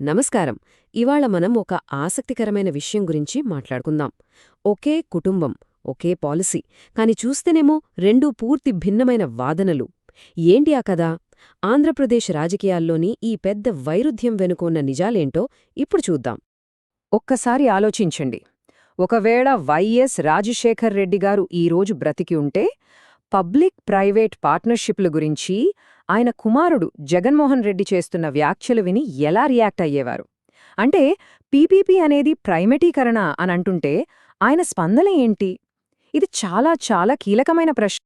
నమస్కారం. ఇవాళ మనం ఒక ఆసక్తికరమైన విషయం గురించి మాట్లాడుకుందాం. ఒకే కుటుంబం ఒకే పాలసీ కాని చూస్తేనేమో రెండూ పూర్తి భిన్నమైన వాదనలు. ఏంటి ఆ కదా ఆంధ్రప్రదేశ్ రాజకీయాల్లోని ఈ పెద్ద వైరుధ్యం వెనుకున్న నిజాలేంటో ఇప్పుడు చూద్దాం. ఒక్కసారి ఆలోచించండి. ఒకవేళ వైఎస్ రాజశేఖర్ రెడ్డి గారు ఈరోజు బ్రతికి ఉంటే పబ్లిక్ ప్రైవేట్ పార్ట్నర్షిప్ల గురించి ఆయన కుమారుడు జగన్మోహన్ రెడ్డి చేస్తున్న వ్యాఖ్యలు విని ఎలా రియాక్ట్ అయ్యేవారు? అంటే పీపీపీ అనేది ప్రైమటీకరణ అని అంటుంటే ఆయన స్పందన ఏంటి? ఇది చాలా చాలా కీలకమైన ప్రశ్న.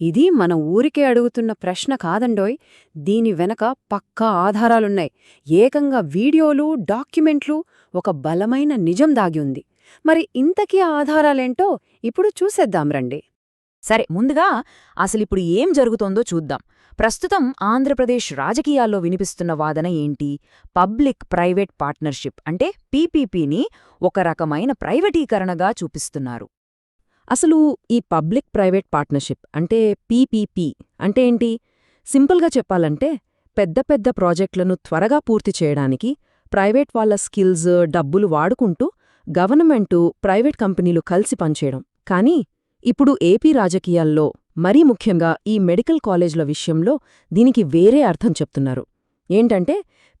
ఇది మన ఊరికే అడుగుతున్న ప్రశ్న కాదండోయ్. దీని వెనక పక్కా ఆధారాలున్నాయి. ఏకంగా వీడియోలు డాక్యుమెంట్లు ఒక బలమైన నిజం దాగి ఉంది. మరి ఇంతకీ ఆధారాలేంటో ఇప్పుడు చూసేద్దాం రండి. సరే ముందుగా అసలిప్పుడు ఏం జరుగుతోందో చూద్దాం. ప్రస్తుతం ఆంధ్రప్రదేశ్ రాజకీయాల్లో వినిపిస్తున్న వాదన ఏంటి? పబ్లిక్ ప్రైవేట్ పార్ట్నర్షిప్ అంటే పీపీపీని ఒక రకమైన ప్రైవేటీకరణగా చూపిస్తున్నారు. అసలు ఈ పబ్లిక్ ప్రైవేట్ పార్ట్నర్షిప్ అంటే పీపీపీ అంటే ఏంటి? సింపుల్గా చెప్పాలంటే పెద్ద పెద్ద ప్రాజెక్టులను త్వరగా పూర్తి చేయడానికి ప్రైవేట్ వాళ్ళ స్కిల్స్ డబ్బులు వాడుకుంటూ గవర్నమెంటు ప్రైవేట్ కంపెనీలు కలిసి పనిచేయడం. కానీ ఇప్పుడు ఏపీ రాజకీయాల్లో మరీ ముఖ్యంగా ఈ మెడికల్ కాలేజ్ల విషయంలో దీనికి వేరే అర్థం చెప్తున్నారు. ఏంటంటే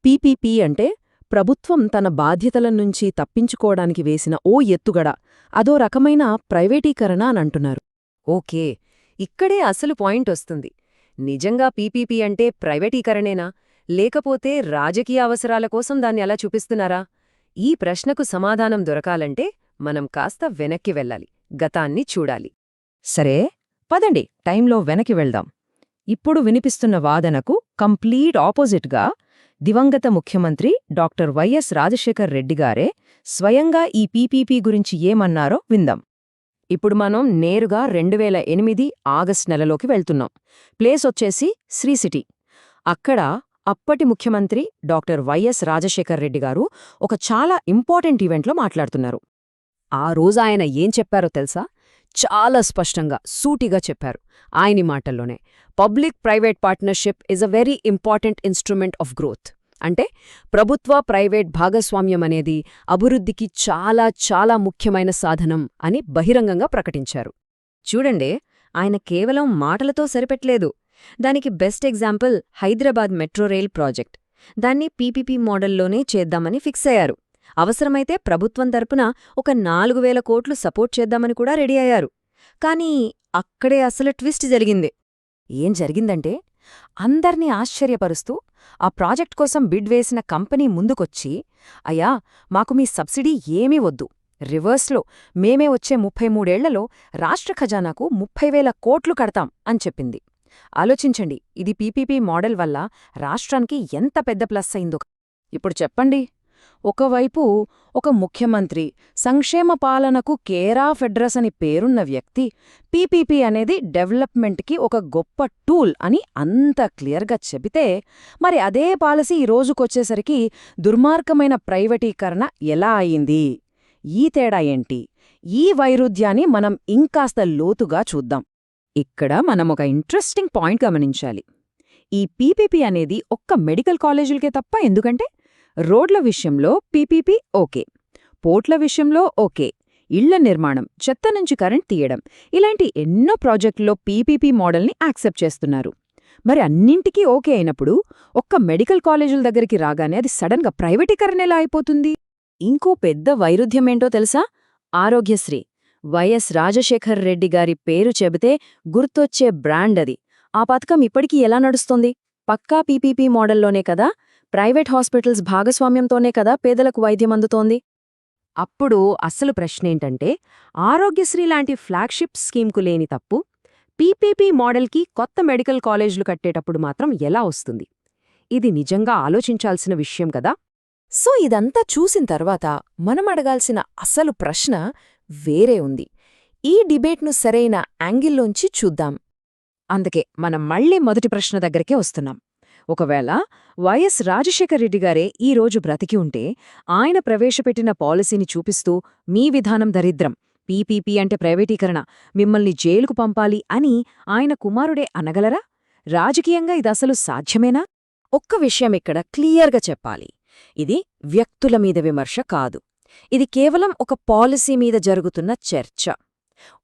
పీపీపీ అంటే ప్రభుత్వం తన బాధ్యతల నుంచి తప్పించుకోవడానికి వేసిన ఓ ఎత్తుగడ అదో రకమైన ప్రైవేటీకరణ అనంటున్నారు ఓకే ఇక్కడే అసలు పాయింట్ వస్తుంది. నిజంగా పీపీపీ అంటే ప్రైవేటీకరణేనా? లేకపోతే రాజకీయ అవసరాల కోసం దాన్ని అలా చూపిస్తున్నారా? ఈ ప్రశ్నకు సమాధానం దొరకాలంటే మనం కాస్త వెనక్కి వెళ్ళాలి. గతాన్ని చూడాలి. సరే పదండి టైంలో వెనక్కి వెళ్దాం. ఇప్పుడు వినిపిస్తున్న వాదనకు కంప్లీట్ ఆపోజిట్గా దివంగత ముఖ్యమంత్రి డాక్టర్ వైఎస్ రాజశేఖర్ రెడ్డిగారే స్వయంగా ఈ పీపీపీ గురించి ఏమన్నారో విందాం. ఇప్పుడు మనం నేరుగా రెండు వేల ఎనిమిది ఆగస్ట్ నెలలోకి వెళ్తున్నాం. ప్లేస్ వచ్చేసి శ్రీ సిటీ. అక్కడ అప్పటి ముఖ్యమంత్రి డాక్టర్ వైఎస్ రాజశేఖర్ రెడ్డి గారు ఒక చాలా ఇంపార్టెంట్ ఈవెంట్లో మాట్లాడుతున్నారు. ఆ రోజు ఆయన ఏం చెప్పారో తెలుసా? చాలా స్పష్టంగా సూటిగా చెప్పారు ఆయని మాటల్లోనే. Public private partnership is a very important instrument of growth. అంటే ప్రభుత్వ ప్రైవేట్ భాగస్వామ్యం అనేది అభివృద్ధికి చాలా చాలా ముఖ్యమైన సాధనం అని బహిరంగంగా ప్రకటించారు. చూడండి ఆయన కేవలం మాటలతో సరిపెట్టలేదు. దానికి best example Hyderabad metro rail project. దాన్ని పీపీపీ మోడల్లోనే చేద్దామని ఫిక్స్ అయ్యారు. అవసరమైతే ప్రభుత్వం తరపున ఒక నాలుగు వేల కోట్లు సపోర్ట్ చేద్దామని కూడా రెడీ అయ్యారు. కానీ అక్కడే అసలు ట్విస్ట్ జరిగింది. ఏం జరిగిందంటే అందర్నీ ఆశ్చర్యపరుస్తూ ఆ ప్రాజెక్ట్ కోసం బిడ్ వేసిన కంపెనీ ముందుకొచ్చి అయ్యా మాకు మీ సబ్సిడీ ఏమీ వద్దు. రివర్స్లో మేమే వచ్చే ముప్పై మూడేళ్ళలో రాష్ట్ర ఖజానాకు ముప్పై వేల కోట్లు కడతాం అని చెప్పింది. ఆలోచించండి ఇది పీపీపీ మోడల్ వల్ల రాష్ట్రానికి ఎంత పెద్ద ప్లస్ అయిందో. ఇప్పుడు చెప్పండి. ఒకవైపు ఒక ముఖ్యమంత్రి సంక్షేమ పాలనకు కేరా ఫెడ్రస్ అని పేరున్న వ్యక్తి పీపీపీ అనేది డెవలప్మెంట్కి ఒక గొప్ప టూల్ అని అంత క్లియర్గా చెబితే మరి అదే పాలసీ ఈ రోజుకొచ్చేసరికి దుర్మార్గమైన ప్రైవేటీకరణ ఎలా అయింది? ఈ తేడా ఏంటి? ఈ వైరుధ్యాన్ని మనం ఇంకాస్త లోతుగా చూద్దాం. ఇక్కడ మనం ఒక ఇంట్రెస్టింగ్ పాయింట్ గమనించాలి. ఈ పీపీపీ అనేది ఒక్క మెడికల్ కాలేజీలకే తప్ప ఎందుకంటే రోడ్ల విషయంలో పీపీపీ ఓకే. పోర్ట్ల విషయంలో ఓకే. ఇళ్ళ నిర్మాణం చెత్త నుంచి కరెంట్ తీయడం ఇలాంటి ఎన్నో ప్రాజెక్టుల్లో పీపీపీ మోడల్ని యాక్సెప్ట్ చేస్తున్నారు. మరి అన్నింటికీ ఓకే అయినప్పుడు ఒక్క మెడికల్ కాలేజీల దగ్గరికి రాగానే అది సడన్గా ప్రైవేటీకరణ ఎలా అయిపోతుంది. ఇంకో పెద్ద వైరుధ్యమేంటో తెలుసా? ఆరోగ్యశ్రీ. వైఎస్ రాజశేఖర్ రెడ్డి గారి పేరు చెబితే గుర్తొచ్చే బ్రాండ్ అది. ఆ పథకం ఇప్పటికీ ఎలా నడుస్తోంది? పక్కా పీపీపీ మోడల్లోనే కదా? ప్రైవేట్ హాస్పిటల్స్ భాగస్వామ్యంతోనే కదా పేదలకు వైద్యం అందుతోంది? అప్పుడు అస్సలు ప్రశ్నేంటంటే ఆరోగ్యశ్రీ లాంటి ఫ్లాగ్షిప్ స్కీమ్కు లేని తప్పు పీపీపీ మోడల్కి కొత్త మెడికల్ కాలేజీలు కట్టేటప్పుడు మాత్రం ఎలా వస్తుంది? ఇది నిజంగా ఆలోచించాల్సిన విషయం కదా? సో ఇదంతా చూసిన తర్వాత మనం అడగాల్సిన అసలు ప్రశ్న వేరే ఉంది. ఈ డిబేట్ను సరైన యాంగిల్లోంచి చూద్దాం. అందుకే మనం మళ్ళీ మొదటి ప్రశ్న దగ్గరికే వస్తున్నాం. ఒకవేళ వైఎస్ రాజశేఖర్ రెడ్డి గారే ఈ రోజు బ్రతికి ఉంటే ఆయన ప్రవేశపెట్టిన పాలసీని చూపిస్తూ మీ విధానం దరిద్రం. పీపీపీ అంటే ప్రైవేటీకరణ. మిమ్మల్ని జైలుకు పంపాలి అని ఆయన కుమారుడే అనగలరా? రాజకీయంగా ఇదసలు సాధ్యమేనా? ఒక్క విషయం ఇక్కడ క్లియర్గా చెప్పాలి. ఇది వ్యక్తుల మీద విమర్శ కాదు. ఇది కేవలం ఒక పాలసీ మీద జరుగుతున్న చర్చ.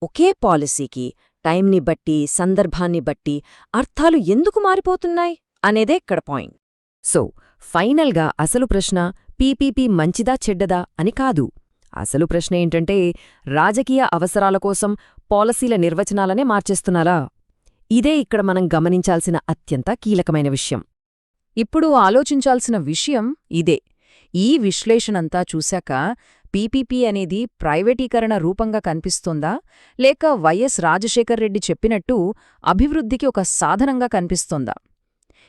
ఒకే పాలసీకి టైంని బట్టి సందర్భాన్ని బట్టి అర్థాలు ఎందుకు మారిపోతున్నాయి? అనేదే ఇక్కడ పాయింట్. సో ఫైనల్గా అసలు ప్రశ్న పీపీపీ మంచిదా చెడ్డదా అని కాదు. అసలు ప్రశ్న ఏంటంటే రాజకీయ అవసరాల కోసం పాలసీల నిర్వచనాలనే మార్చేస్తున్నారా? ఇదే ఇక్కడ మనం గమనించాల్సిన అత్యంత కీలకమైన విషయం. ఇప్పుడు ఆలోచించాల్సిన విషయం ఇదే. ఈ విశ్లేషణంతా చూశాక పీపీపీ అనేది ప్రైవేటీకరణ రూపంగా కనిపిస్తోందా? లేక వైఎస్ రాజశేఖర్ రెడ్డి చెప్పినట్టు అభివృద్ధికి ఒక సాధనంగా కనిపిస్తోందా?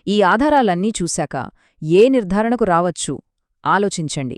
ఈ ఆధారాలన్నీ చూశాక ఏ నిర్ధారణకు రావచ్చు? ఆలోచించండి.